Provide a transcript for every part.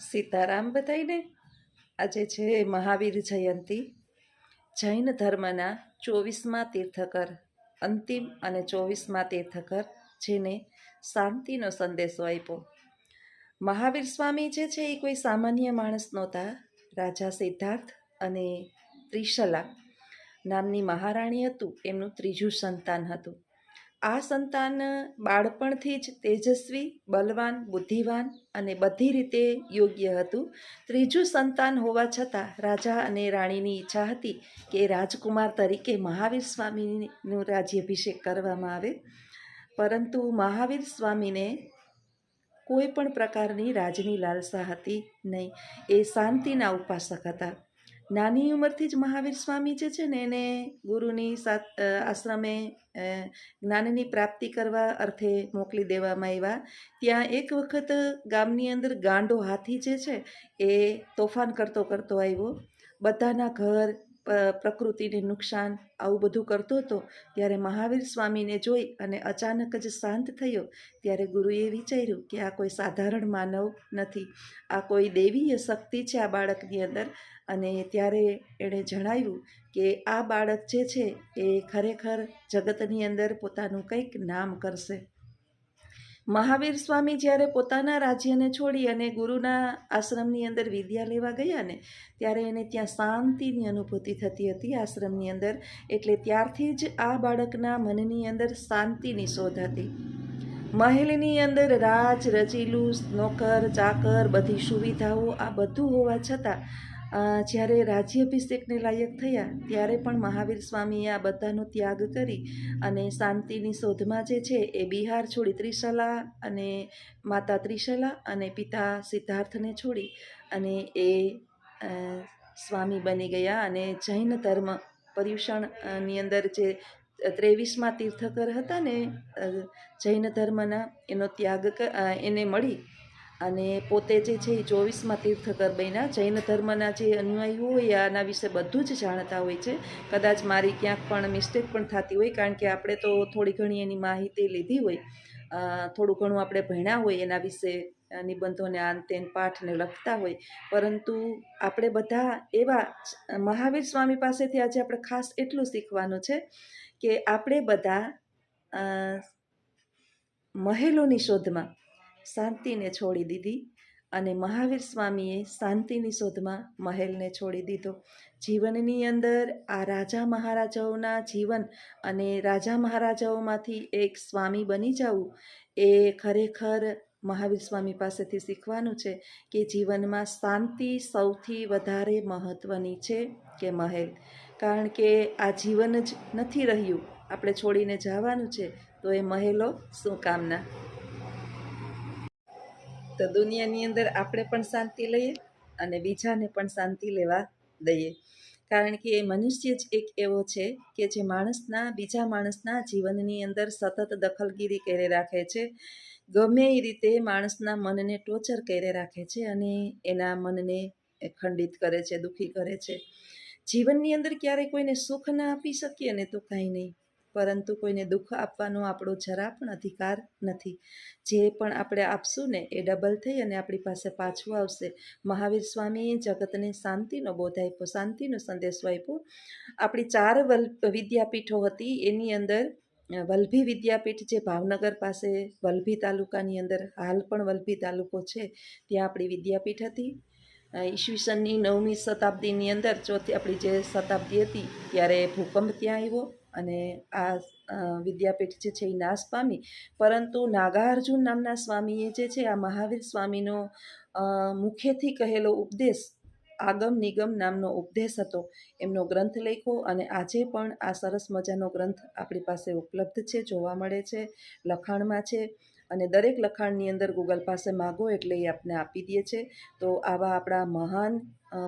સીતારામ બધાઈને આજે છે મહાવીર જયંતી. જૈન ધર્મના ચોવીસમા તીર્થકર, અંતિમ અને ચોવીસમા તીર્થકર જેને શાંતિનો સંદેશો આપ્યો. મહાવીર સ્વામી જે છે એ કોઈ સામાન્ય માણસ નહોતા. રાજા સિદ્ધાર્થ અને ત્રિશલા નામની મહારાણી હતું. એમનું ત્રીજું સંતાન હતું. આ સંતાન બાળપણથી જ તેજસ્વી, બલવાન, બુદ્ધિવાન અને બધી રીતે યોગ્ય હતું. ત્રીજું સંતાન હોવા છતાં રાજા અને રાણીની ઈચ્છા હતી કે રાજકુમાર તરીકે મહાવીર સ્વામીનું રાજ્યાભિષેક કરવામાં આવે. પરંતુ મહાવીર સ્વામીને કોઈ પણ પ્રકારની રાજની લાલસા હતી નહીં. એ શાંતિના ઉપાસક હતા. નાની ઉંમરથી જ મહાવીર સ્વામી જે છે ને એને ગુરુની સાથ આશ્રમે જ્ઞાનની પ્રાપ્તિ કરવા અર્થે મોકલી દેવામાં આવ્યા. ત્યાં એક વખત ગામની અંદર ગાંડો હાથી જે છે એ તોફાન કરતો કરતો આવ્યો. બધાના ઘર પ્રકૃતિને નુકસાન આવું બધું કરતો હતો, ત્યારે મહાવીર સ્વામીને જોઈ અને અચાનક જ શાંત થયો. ત્યારે ગુરુએ વિચાર્યું કે આ કોઈ સાધારણ માનવ નથી. આ કોઈ દૈવીય શક્તિ છે આ બાળકની અંદર. અને ત્યારે એણે જણાવ્યું કે આ બાળક જે છે એ ખરેખર જગતની અંદર પોતાનું કંઈક નામ કરશે. મહાવીર સ્વામી જ્યારે પોતાના રાજ્યને છોડી અને ગુરુના આશ્રમની અંદર વિદ્યા લેવા ગયા ને, ત્યારે એને ત્યાં શાંતિની અનુભૂતિ થતી હતી આશ્રમની અંદર. એટલે ત્યારથી જ આ બાળકના મનની અંદર શાંતિની શોધ હતી. મહેલની અંદર રાજ, રચીલું, નોકર, ચાકર, બધી સુવિધાઓ આ બધું હોવા છતાં જ્યારે રાજ્યાભિષેકને લાયક થયા, ત્યારે પણ મહાવીર સ્વામીએ આ બધાનો ત્યાગ કરી અને શાંતિની શોધમાં જે છે એ બિહાર છોડી ત્રિશલા અને માતા ત્રિશલા અને પિતા સિદ્ધાર્થને છોડી અને એ સ્વામી બની ગયા અને જૈન ધર્મ પર્યુષણની અંદર જે ત્રેવીસમાં તીર્થકર હતા ને જૈન ધર્મના એનો ત્યાગ એને મળી અને પોતે જે છે એ ચોવીસમાં તીર્થકર બન્યા જૈન ધર્મના જે અનુયાયીઓ હોય આના વિશે બધું જ જાણતા હોય છે. કદાચ મારી ક્યાંક પણ મિસ્ટેક પણ થતી હોય કારણ કે આપણે તો થોડી ઘણી એની માહિતી લીધી હોય. થોડું ઘણું આપણે ભણ્યા હોય એના વિશે નિબંધોને આન તેન પાઠને લખતા હોય. પરંતુ આપણે બધા એવા મહાવીર સ્વામી પાસેથી આજે આપણે ખાસ એટલું શીખવાનું છે કે આપણે બધા મહેલોની શોધમાં શાંતિને છોડી દીધી અને મહાવીર સ્વામીએ શાંતિની શોધમાં મહેલને છોડી દીધો. જીવનની અંદર આ રાજા મહારાજાઓના જીવન અને રાજા મહારાજાઓમાંથી એક સ્વામી બની જવું એ ખરેખર મહાવીર સ્વામી પાસેથી શીખવાનું છે કે જીવનમાં શાંતિ સૌથી વધારે મહત્ત્વની છે કે મહેલ. કારણ કે આ જીવન જ નથી રહ્યું. આપણે છોડીને જવાનું છે. તો એ મહેલો શું કામના? તો દુનિયાની અંદર આપણે પણ શાંતિ લઈએ અને બીજાને પણ શાંતિ લેવા દઈએ. કારણ કે એ મનુષ્ય જ એક એવો છે કે જે માણસના, બીજા માણસના જીવનની અંદર સતત દખલગીરી કરે રાખે છે. ગમે એ રીતે માણસના મનને ટોચર કરે રાખે છે અને એના મનને ખંડિત કરે છે, દુઃખી કરે છે. જીવનની અંદર ક્યારેય કોઈને સુખ ના આપી શકીએ ને તો કાંઈ નહીં. પરંતુ કોઈને દુઃખ આપવાનો આપણો જરા પણ અધિકાર નથી. જે પણ આપણે આપશું ને, એ ડબલ થઈ અને આપણી પાસે પાછું આવશે. મહાવીર સ્વામીએ જગતને શાંતિનો બોધ આપ્યો, શાંતિનો સંદેશો આપ્યો. આપણી ચાર વલ, વિદ્યાપીઠો હતી, એની અંદર વલભી વિદ્યાપીઠ જે ભાવનગર પાસે, વલભી તાલુકાની અંદર, હાલ પણ વલભી તાલુકો છે, ત્યાં આપણી વિદ્યાપીઠ હતી. ઈસવીસનની નવમી શતાબ્દીની અંદર ચોથી આપણી જે શતાબ્દી હતી, ત્યારે ભૂકંપ ત્યાં આવ્યો અને આ વિદ્યાપીઠ જે છે એ નાશ પામી. પરંતુ નાગાર્જુન નામના સ્વામીએ જે છે, આ મહાવીર સ્વામીનો મુખ્યથી કહેલો ઉપદેશ, આગમ નિગમ નામનો ઉપદેશ હતો. એમનો ગ્રંથ લખ્યો અને આજે પણ આ સરસ મજાનો ગ્રંથ આપણી પાસે ઉપલબ્ધ છે, જોવા મળે છે, લખાણમાં છે. અને દરેક લખાણની અંદર ગૂગલ પાસે માગો એટલે એ આપને આપી દે છે. તો આવા આપણા મહાન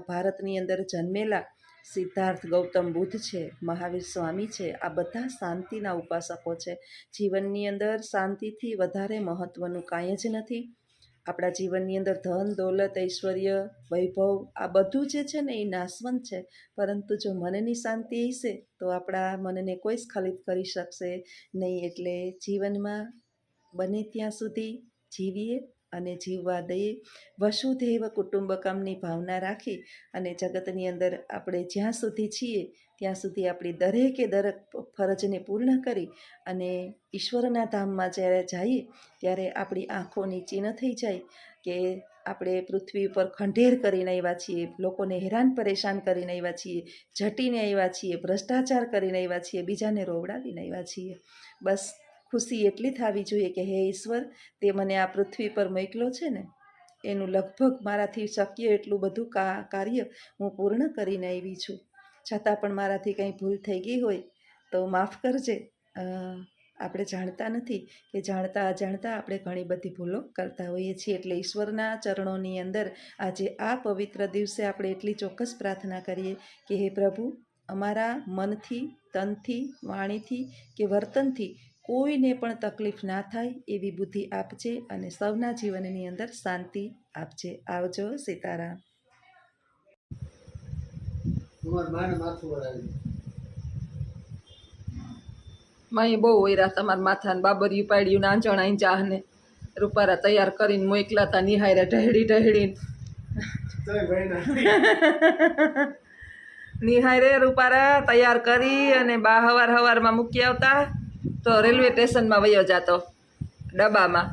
ભારતની અંદર જન્મેલા સિદ્ધાર્થ ગૌતમ બુદ્ધ છે, મહાવીર સ્વામી છે, આ બધા શાંતિના ઉપાસકો છે. જીવનની અંદર શાંતિથી વધારે મહત્ત્વનું કાંઈ જ નથી. આપણા જીવનની અંદર ધન, દોલત, ઐશ્વર્ય, વૈભવ, આ બધું જે છે ને એ નાશવંત છે. પરંતુ જો મનની શાંતિ હશે તો આપણા મનને કોઈ સ્ખલિત કરી શકશે નહીં. એટલે જીવનમાં બને ત્યાં સુધી જીવીએ અને જીવવા દઈએ. વસુધૈવ કુટુંબકમની ભાવના રાખી અને જગતની અંદર આપણે જ્યાં સુધી છીએ, ત્યાં સુધી આપણી દરેકે દરેક ફરજને પૂર્ણ કરી અને ઈશ્વરના ધામમાં જ્યારે જઈએ, ત્યારે આપણી આંખો નીચી ન થઈ જાય કે આપણે પૃથ્વી ઉપર ખંડેર કરીને આવ્યા છીએ, લોકોને હેરાન પરેશાન કરીને આવ્યા છીએ, ઝટીને આવ્યા છીએ, ભ્રષ્ટાચાર કરીને આવ્યા છીએ, બીજાને રોવડાવીને આવ્યા છીએ. બસ ખુશી એટલી થવી જોઈએ કે, હે ઈશ્વર, તે મને આ પૃથ્વી પર મોકલો છે ને? એનું લગભગ મારાથી શક્ય એટલું બધું કા, કાર્ય હું પૂર્ણ કરીને આવી છું. છતાં પણ મારાથી કંઈ ભૂલ થઈ ગઈ હોય, તો માફ કરજે. આપણે જાણતા નથી કે જાણતા અજાણતા આપણે ઘણી બધી ભૂલો કરતા હોઈએ છીએ. એટલે ઈશ્વરના ચરણોની અંદર આજે આ પવિત્ર દિવસે આપણે એટલી ચોક્કસ પ્રાર્થના કરીએ કે, હે પ્રભુ, અમારા મનથી, તનથી, વાણીથી કે વર્તનથી કોઈને પણ તકલીફ ના થાય એવી બુદ્ધિ આપજે અને સૌના જીવનની અંદર શાંતિ આપજે. આવજો સીતારામ. તમાર માને માથું વળાવી માઈ બહુ ઓયરા તમારા માથાને બાબરિયું પાડ્યું નાંચણ આઈ ચાહને. રૂપારા તૈયાર કરીને મોકલા તા નિહાયરા ઢહેડી રે નિહાયરે રૂપારા તૈયાર કરી અને બા હવાર હવારમાં મૂકી આવતા. તો રેલવે સ્ટેશનમાં વયો જાતો. ડબ્બામાં.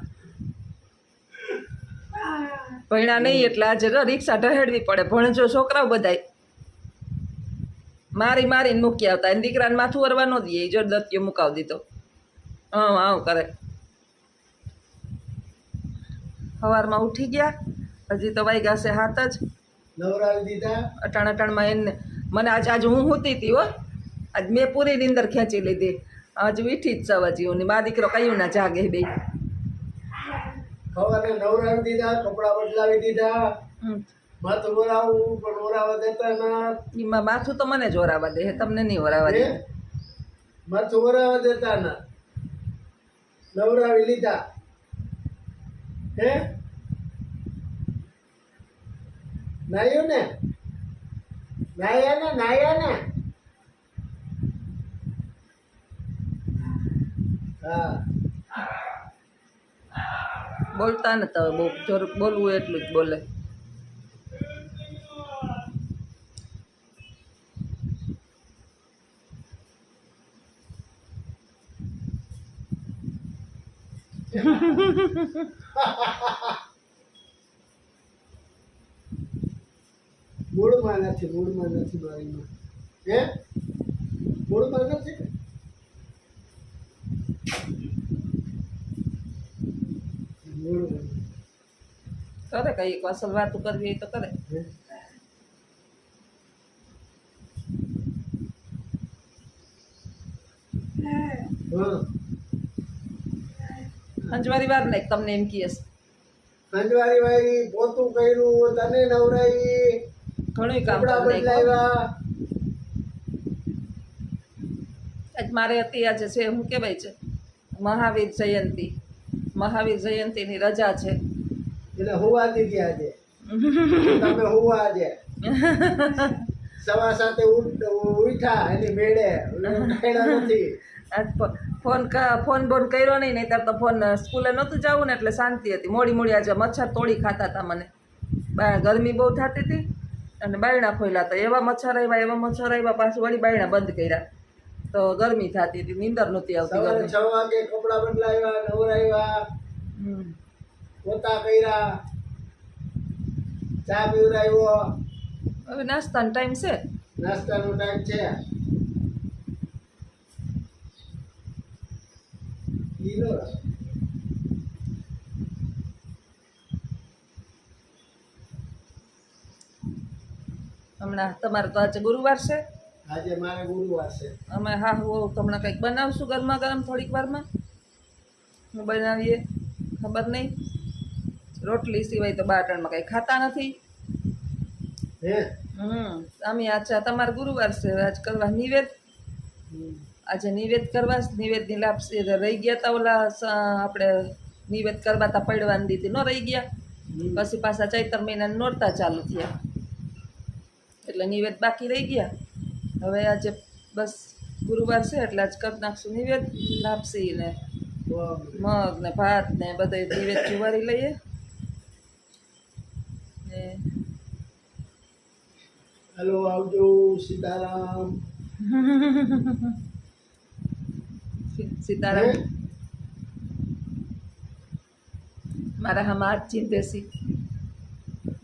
ભણ્યા નહીં એટલે આજે તો રિક્ષા ઢહેડવી પડે. ભણજો છોકરાઓ બધાય. મારી મારીને મૂકી આવતા. એને દીકરાને માથું વરવા ન દઈએ. જો દત્યો મુકાવી દીધો. હા આવું કરે. સવારમાં ઉઠી ગયા. હજી તો વાઈ છે હાથ જ. અટાણ અટાણમાં એને મને આજે આજે હું હોતી હતી હો. આજ મેં પૂરી નીંદર ખેંચી લીધી. આજ વીઠી જ સવાજીઓની. મા દીકરો કયું ના જાગે બે? ખવાને નવરાવી દીધા કપડા બદલાવી દીધા. માથું વરાવું પણ વરાવા દેતા ના. એમાં માથું તો મને જ ઓરાવા દે તમને નહીં ઓરાવા? દે. માથું વરાવા દેતા ના. નવરાવી લીધા. હે? નાયું ને? નાયા ને? નાયા ને? હા બોલતા ને હવે બહુ જોર બોલવું એટલું જ બોલે મૂળમાં નથી મૂળમાં નથી મારીમાં હે? મૂળમાં નથી. કરે કઈ અસલ વાતું કરવી તો કરે? અંજવારી વાર નહીં તમને એમ કહીશ હંજવારી વાળી પોતું કર્યું તને નવરાઈ ઘણું કામ. બદલાવ્યા આજ મારે હતી આજે છે હું કહેવાય છે મહાવીર જયંતિ. મહાવીર જયંતિની રજા છે. એટલે હુવા દીધી આજે. તમે હુવા આજે. સવા સાથે ઉઠા એની મેળે. ઉઠાડ્યા નથી. ફોન ફોન બોન કર્યો નહીં નહીં ત્યારે તો ફોન સ્કૂલે નહોતું જવું ને એટલે શાંતિ હતી. મોડી મોડી આજે મચ્છર તોડી ખાતા હતા મને. ગરમી બહુ થતી હતી અને બાયણા ખોલ્યા હતા. એવા મચ્છર આવ્યા એવા મચ્છર આવ્યા પાછું વળી બાયણા બંધ કર્યા. તો ગરમી થતી હતી નીંદર નહોતી આવતી સવારે છ વાગે કપડા બદલાવ્યા નવરાવ્યા. પોતા કર્યા ચા પીવરાવ્યો હવે નાસ્તાનો ટાઈમ છે? નાસ્તાનો ટાઈમ છે. હમણાં તમારે તો આજે ગુરુવાર છે? આજે મારે ગુરુવાર છે. અમે હા હું તમને કંઈક બનાવશું ગરમા ગરમ થોડીક વારમાં? હું બનાવીએ? ખબર નહીં? રોટલી સિવાય તો બાટણમાં કંઈ ખાતા નથી. હે? હમ અમે અચ્છા તમારે ગુરુવાર છે આજ કરવા નિવેદ. આજે નિવેદ કરવા નિવેદની લાભ રહી ગયા તા ઓલા આપણે નિવેદ કરવા તા પડવાની દીધી ન રહી ગયા. પછી પાછા ચૈતર મહિના નોરતા ચાલુ થયા. એટલે નિવેદ બાકી રહી ગયા. હવે આજે બસ ગુરુવાર છે એટલે આજ કરી નાખશું નિવેદ લાપસી ને મગ ને ભાત ને બધે નિવેદ જુવારી લઈએ. હેલો આવજો સીતારામ. સીતારામ. મારા હમ હાથ ચિંતેસી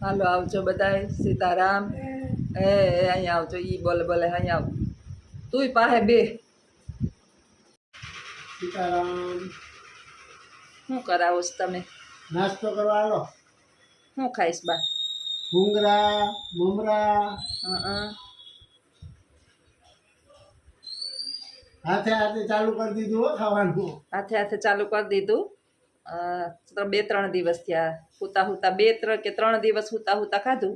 હાલો આવજો બધાય સીતારામ. એ અહીંયા આવજો ઈ બોલે બોલે અહીંયા આવ. તુંય પાસે બે. સીતારામ. શું કરાવો છો તમે? નાસ્તો કરવા આવો. શું ખાઈશ બા. ભૂંગરા મમરા. હં હાથે હાથે ચાલુ કરી દીધું હો ખાવાનું. હાથે હાથે ચાલુ કરી દીધું. તો બે ત્રણ દિવસ થયા. હુતા હુતા બે ત્રણ કે ત્રણ દિવસ હુતા હુતા ખાધું?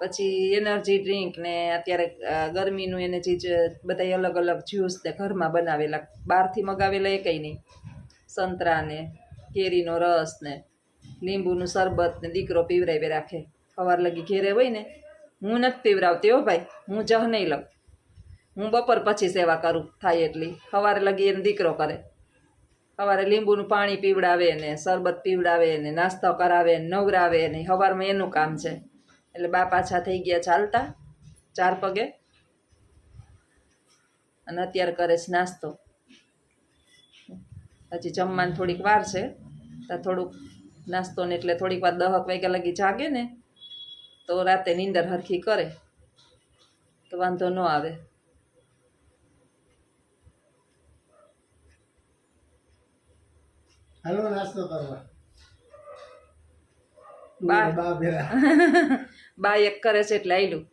પછી એનર્જી ડ્રિંક ને અત્યારે ગરમીનું એને ચીજ બધા અલગ અલગ જ્યુસ ને ઘરમાં બનાવેલા, બહારથી મગાવેલા એ કંઈ નહીં. સંતરા ને કેરીનો રસ ને, લીંબુનું શરબત ને, દીકરો પીવરાવી રાખે. સવાર લગી ઘેરે હોય ને, હું નથી પીવરાવતી હો ભાઈ, હું જહ નહીં લઉં. હું બપોર પછી સેવા કરું, થાય એટલી. સવારે લગી એને દીકરો કરે. સવારે લીંબુનું પાણી પીવડાવે ને, શરબત પીવડાવે ને, નાસ્તો કરાવે ને, નવરાવે ને સવારમાં એનું કામ છે. એટલે બા પાછા થઈ ગયા ચાલતા ચાર પગે. અને અત્યારે કરે છે નાસ્તો. હજી જમવાની થોડીક વાર છે. તો થોડુંક નાસ્તો ને એટલે થોડીક વાર દહક વાગ્યા લગી જાગે ને તો રાતે નીંદર હરખી કરે. તો વાંધો ન આવે. હાલો નાસ્તો કરવા. બા. બા બા એક કરે છે એટલે આયલું.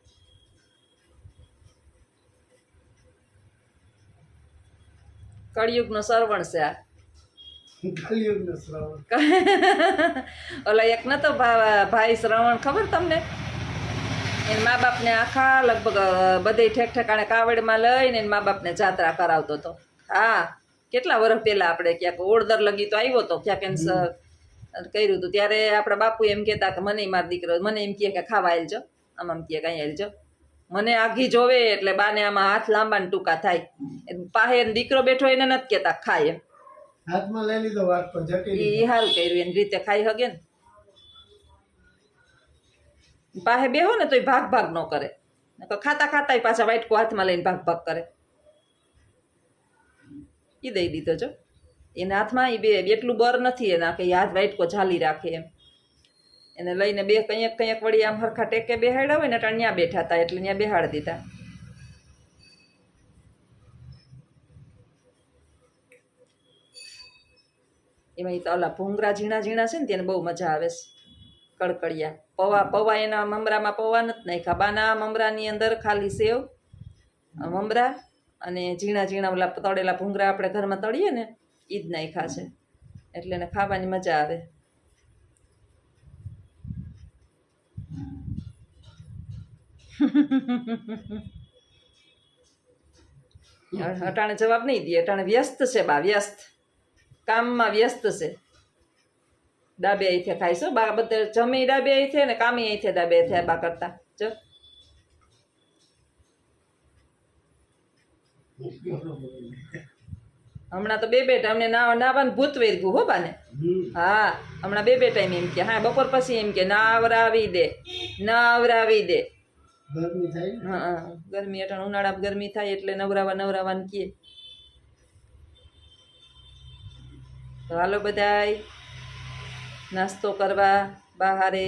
કળિયુગનો શ્રવણ છે આ. ઓલા એક નતો ભાઈ શ્રવણ ખબર તમને? એને મા બાપને આખા લગભગ બધે ઠેક ઠેકાણે કાવડમાં લઈને એને મા બાપને જાત્રા કરાવતો હતો હા કેટલા વર્ષ પહેલા આપણે ક્યાંક ઓળદર લગી તો આવ્યો હતો ક્યાંક એને કર્યું હતું. ત્યારે આપણા બાપુ એમ કહેતા કે મને મારો દીકરો મને એમ કહે કે ખાવા આલજો આમ આમ કહે કઈ આલજો. મને આઘી જોવે એટલે બાને આમાં હાથ લાંબા ને ટૂંકા થાય. પાહે દીકરો બેઠો એને નથી કહેતા ખાય એમ. હાથમાં લઈ લીધો વાત પર જટી એ સારું કર્યું એની રીતે ખાઈ હગે ને. પાસે બેહો ને તોય ભાગ ભાગ ન કરે. ખાતા ખાતા પાછા વાઇટકો હાથમાં લઈને ભાગ ભાગ કરે. એ દઈ દીધો જો. એના હાથમાં એ બે એટલું બર નથી એના કે હાથ વાઇટકો ઝાલી રાખે એમ. એને લઈને બે કંઈક કંઈક વળી આમ હરખા ટેકે બેહાડ્યા હોય ને એટલે ત્યાં બેઠા હતા એટલે ત્યાં બેહાડી દીધા. એમાં એ તો ઓલા ભૂંગરા ઝીણા ઝીણા છે ને તેને બહુ મજા આવે છે. કડકડિયા. પૌવા પૌવા એના મમરામાં પૌવા નથી નાખ્યા. બાના મમરાની અંદર ખાલી સેવ, મમરા અને ઝીણા ઝીણા ઓલા તળેલા ભૂંગરા આપણે ઘરમાં તળીએ ને એ જ નાખ્યા છે એટલે એને ખાવાની મજા આવે. અટાણે જવાબ નહીં દે અટાણે વ્યસ્ત છે બા, વ્યસ્ત. કામમાં વ્યસ્ત છે. ડાબે અહીંથી ખાઈશું બા, બધે જમી ડાબે અહીંથી ને કામી અહીંથી ડાબે થયા બા કરતા. જો. હમણાં તો બે બે ટાઈમ અમને ના નાવાનું ભૂત વેરગું હો બાને. હા હમણાં બે બે ટાઈમ એમ કે હા બપોર પછી એમ કે નાવરાવી દે નાવરાવી દે. ગરમી થાય? ને. હા. ગરમી અટાણ ઉનાળામાં ગરમી થાય એટલે નવરાવા નવરાવાનું કીએ તો હાલો બધાય નાસ્તો કરવા બહારે.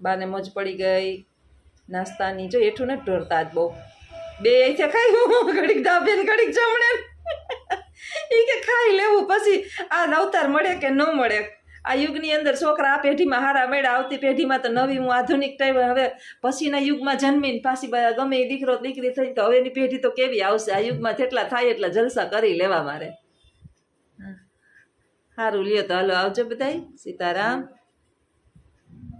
બાને મોજ પડી ગઈ. નાસ્તાની જો હેઠું નથી ઢોરતા આજ બહુ. બે અહીંથી ખાઈ ઘડીક ડાબે ને ઘડીક જમણે. એ કે ખાઈ લેવું પછી આ અવતાર મળે કે ન મળે? આ યુગની અંદર છોકરા આ પેઢીમાં હારા મેળા આવતી પેઢીમાં તો નવી હું આધુનિક ટાઈમ હવે પછીના યુગમાં જન્મીને પાછી ગમે એ દીકરો દીકરી થઈ તો હવેની પેઢી તો કેવી આવશે? આ યુગમાં જેટલા થાય એટલા જલસા કરી લેવા મારે. સારું લ્યો તો હાલો આવજો બધાય. સીતારામ.